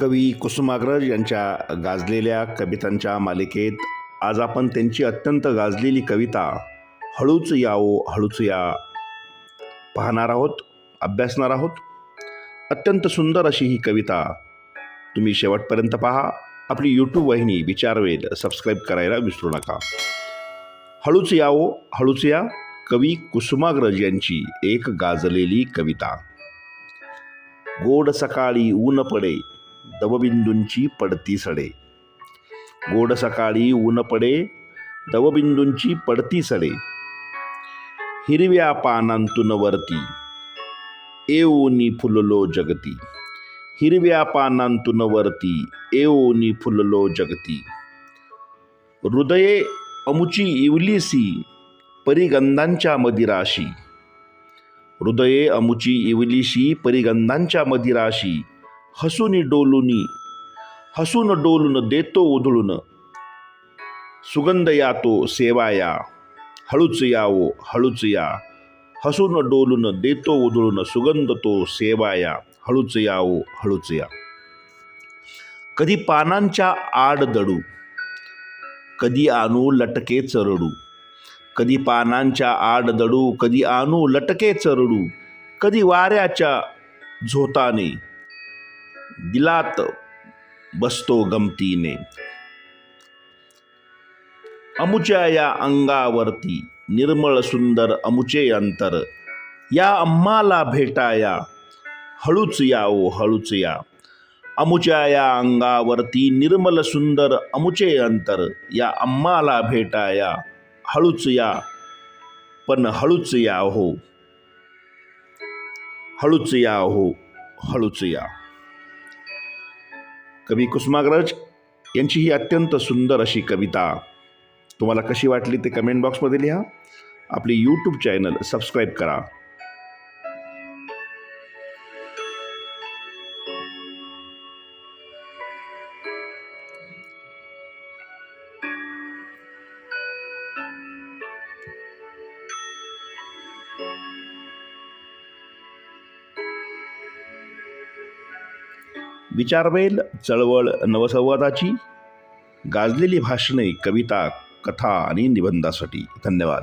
कवी कुसुमाग्रज यांच्या गाजलेल्या कवितांच्या मालिकेत आज आपण त्यांची अत्यंत गाजलेली कविता हळूच याओ हळूच या. पाहणार आहोत अभ्यासणार आहोत. अत्यंत सुंदर अशी ही कविता. तुम्ही शेवटपर्यंत पहा. आपली यूट्यूब वाहिनी विचारवेध सबस्क्राईब करायला विसरू नका. हळूच याओ हळूच या कवी कुसुमाग्रज यांची एक गाजलेली कविता. गोड सकाळी ऊन पडे दवबिंदूंची पडती सडे. गोड सकाळी ऊन पडे दवबिंदूंची पडती सडे. हिरव्या पानांतून वरती एओनी फुललो जगती. हिरव्या पानांतून वरती एओनी फुललो जगती. हृदये अमुची इवलीसी परिगंधांच्या मदिराशी. हृदये अमुची इवलीशी परिगंधांच्या मदिराशी. हसूनी डोलुनी. हसून डोलून देतो उधळून. सुगंध या तो सेवा सेवाया. हळूच यावो हळूच या. हसून डोलून देतो उधळून सुगंध तो सेवाया. हळूच यावो हळूच या. कधी पानांच्या आड दडू. कधी आणू लटके चरडू. कधी पानांच्या आड दडू कधी आणू लटके चरडू. कधी वाऱ्याच्या झोताने. दिलात बसतो गमतीने. अमुच्या या अंगावरती निर्मळ सुंदर अमुचे अंतर. या अम्माला भेटाया हळूच या ओ हळूच या. अमुच्या या अंगावरती निर्मल सुंदर अमुचे अंतर. या अम्माला भेटाया हळूच या पण हळूच या हो हळूच या हो हळूच या. कवी कुसुमाग्रज यांची ही अत्यंत सुंदर अशी कविता. तुम्हाला कशी वाटली ते कमेंट बॉक्समध्ये लिहा. आपली यूट्यूब चॅनल सबस्क्राईब करा. विचारवेल चळवळ नवसंवादाची. गाजलेली भाषणे कविता कथा आणि निबंधासाठी. धन्यवाद.